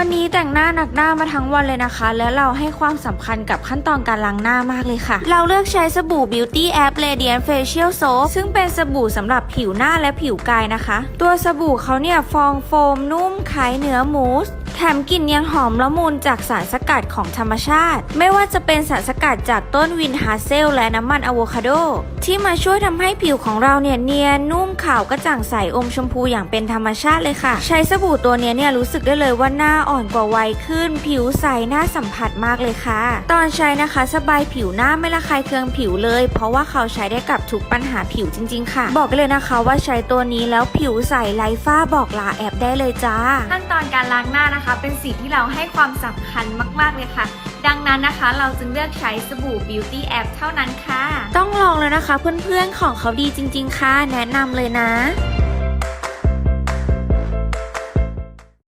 วันนี้แต่งหน้าหนักหน้ามาทั้งวันเลยนะคะ และเราให้ความสำคัญกับขั้นตอนการล้างหน้ามากเลยค่ะ เราเลือกใช้สบู่ Beauty App Radiant Facial Soap ซึ่งเป็นสบู่สำหรับผิวหน้าและผิวกายนะคะ ตัวสบู่เขาเนี่ยฟองโฟมนุ่มคล้ายเนื้อมูส แถมกลิ่นยังหอมละมุนจากสารสกัดของธรรมชาติ ไม่ว่าจะเป็นสารสกัดจากต้นวินฮาเซลและน้ำมันอะโวคาโด ที่มาช่วยทำให้ผิวของเราเนี่ยเนียนนุ่มขาวกระจ่างใสอมชมพูอย่างเป็นธรรมชาติเลยค่ะ ใช้สบู่ตัวนี้เนี่ยรู้สึกได้เลยว่าหน้าอ่อนกว่าวัยขึ้น ผิวใสหน้าสัมผัสมากเลยค่ะ ตอนใช้นะคะสบายผิวหน้าไม่ระคายเคืองผิวเลย เพราะว่าเขาใช้ได้กับทุกปัญหาผิวจริง ๆ ค่ะ บอกเลยนะคะว่าใช้ตัวนี้แล้วผิวใสไร้ฝ้าบอกลาแอบได้เลยจ้าขั้นตอนการล้างหน้านะคะเป็นสีที่เราให้ความสำคัญมาก ๆ เลยค่ะ ดังนั้นนะคะเราจึงเลือกใช้สบู่ Beauty App เท่านั้นค่ะ ต้องลองเลยนะคะเพื่อนๆของเขาดีจริง ๆ ค่ะ แนะนำเลยนะ